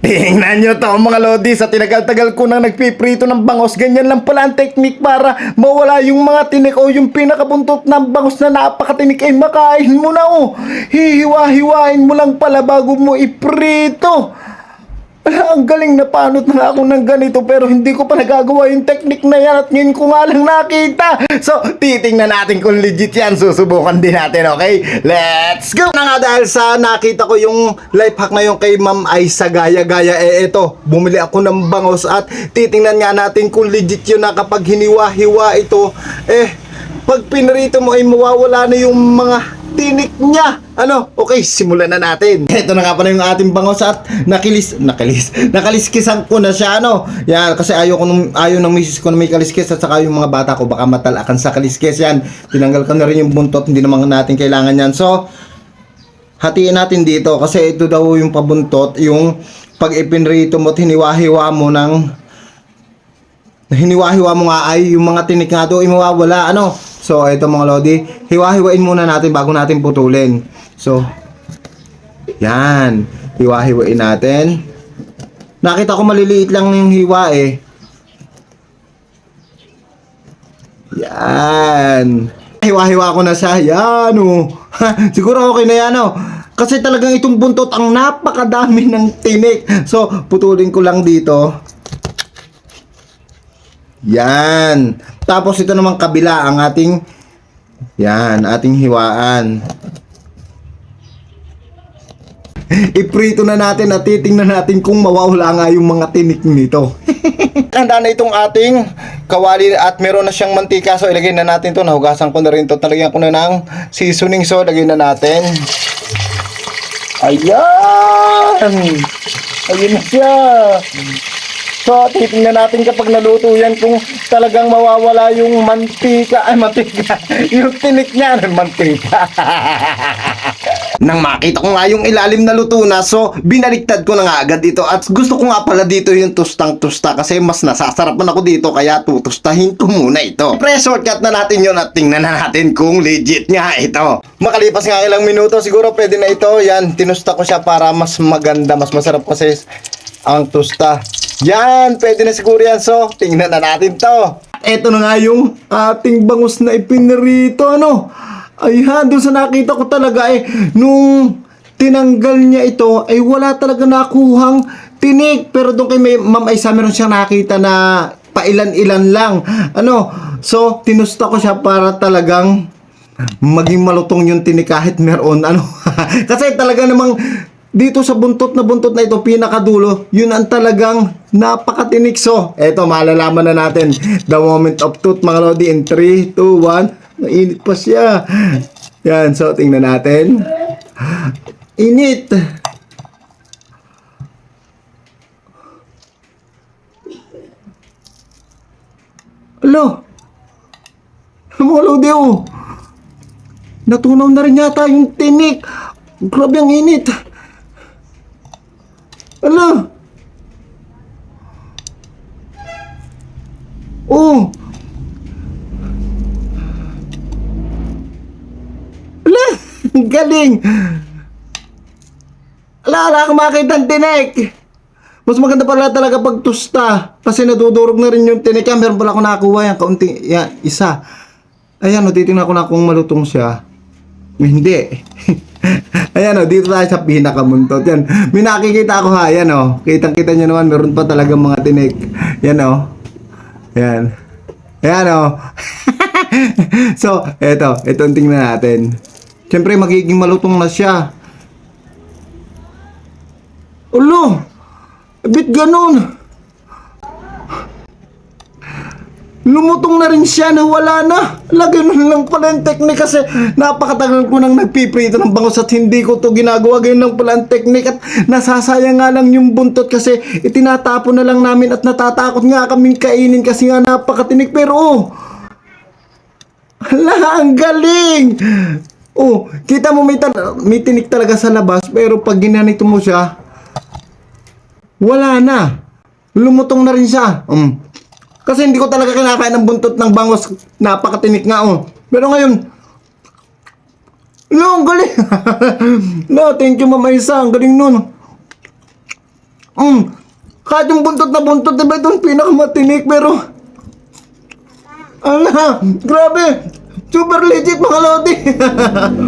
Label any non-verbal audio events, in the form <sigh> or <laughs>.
Tingnan nyo to mga lodi sa tinagal-tagal ko nang nagpiprito ng bangos. Ganyan lang pala ang technique para mawala yung mga tinik o yung pinakabuntot ng bangos na napakatinik ay makain mo na oh. Hihiwa-hiwain mo lang pala bago mo iprito. <laughs> Ang galing na panot na ako ng ganito pero hindi ko pa nagagawa yung technique na yan at ngayon ko nga lang nakita. So, titingnan natin kung legit yan. Susubukan din natin, okay? Let's go! Na nga dahil sa nakita ko yung life hack na yung kay Ma'am Aisa gaya-gaya, eh eto, bumili ako ng bangos at titingnan nga natin kung legit yun na kapag hiniwa-hiwa ito, eh, pag pinarito mo ay mawawala na yung mga tinik niya. Ano? Okay, simulan na natin. <laughs> Ito na nga pala yung ating bangos at nakilis, nakilis, <laughs> nakaliskisan ko na siya, ano? Yan, kasi ayaw ko nung, ayaw ng misis ko na may kaliskis at saka yung mga bata ko baka matalakan sa kaliskis yan. Tinanggal ko na rin yung buntot, hindi naman natin kailangan yan. So, hatiin natin dito kasi ito daw yung pabuntot, yung pag ipinrito mo at hiniwa-hiwa mo ng hiniwa-hiwa mo nga ay yung mga tinik nga doon ay mawawala ano so ito mga lodi hiwa-hiwain muna natin bago natin putulin. So yan. Hiwa-hiwain natin. Nakita ko maliliit lang yung hiwa eh. Yan. Hiwa-hiwa ko na siya. Yan oh. <laughs> Siguro okay na yan oh. Kasi talagang itong buntot ang napakadami ng tinik. So putulin ko lang dito. Yan. Tapos ito namang kabila ang ating yan, ating hiwaan. Iprito na natin at titingnan natin kung mawawala nga yung mga tinik nito. <laughs> Handa na itong ating kawali at meron na siyang mantika. So ilagay na natin to. Nahugasan ko na rin to. Talagyan ko na ng seasoning. So lagay na natin. Ayan! Ayun na siya. So, titingnan natin kapag naluto yan kung talagang mawawala yung mantika, ay mantika, <laughs> yung tinik niya ng mantika. <laughs> Nang makita ko nga yung ilalim na luto na, so binaliktad ko na nga agad dito at gusto ko nga pala dito yung tustang tusta kasi mas nasasarapan ako dito kaya tutustahin ko muna ito. Pre, shortcut na natin yun at tingnan na natin kung legit nga ito. Makalipas nga ilang minuto, siguro pwede na ito. Yan, tinusta ko siya para mas maganda, mas masarap kasi ang tusta. Yan, pwede na siguro yan. So, tingnan na natin to. Ito na nga yung ating bangus na ipinirito, ano? Ayan, doon sa nakita ko talaga eh, nung tinanggal niya ito, ay wala talaga nakuhang tinik. Pero doon kay Ma'am Aisa, meron siyang nakita na pailan-ilan lang. Ano? So, tinusta ko siya para talagang maging malutong yung tinik kahit meron ano. <laughs> Kasi talaga namang dito sa buntot na buntot na ito, pinakadulo, yun ang talagang napakatinik. So, eto, malalaman na natin. The moment of truth, mga lodi, in 3, 2, 1, mainit pa siya. Yan, so, tingnan natin. Init. Alo. Mga lodi, oh. Natunaw na rin yata yung tinik. Grabe ang init. Ala! Oh! Ala! <laughs> Galing! Ala, ala ako makita ang tinik! Mas maganda pala talaga pag tusta. Kasi nadudurog na rin yung tinik. Yan, meron pala ako nakakuha yan. Kaunti, yan, isa. Ayan, o, titingnan ko na kung malutong siya. Hindi. <laughs> Ayan o, dito tayo sa pinakamuntot. Yan. May nakikita ako ha. Ayan o. Kitang-kita nyo naman, meron pa talaga mga tinik. Yan o. Yan. Ayan o. <laughs> so, eto. Ito ang tingnan natin. Siyempre, magiging malutong na siya. Ulo! Bit ganun! Lumutong na rin siya na wala na. Lagay mo lang pala yung technique kasi napakatagal ko nang nagpiprito ng bangus at hindi ko to ginagawa. Ganyan lang pala ang technique at nasasayang nga lang yung buntot kasi itinatapon na lang namin at natatakot nga kaming kainin kasi nga napakatinik. Pero oh, hala, ang galing! Oh, kita mo may, may tinik talaga sa labas pero pag ginanito mo siya, wala na. Lumutong na rin siya. Um, kasi hindi ko talaga kinakain ng buntot ng bangos. Napakatinik nga oh. Pero ngayon, no, ang galing. <laughs> no, thank you Mama Isa. Ang galing nun. Mm. Kahit yung buntot na buntot, diba itong pinakamatinik, pero... Ala, grabe! Super legit mga lodi! <laughs>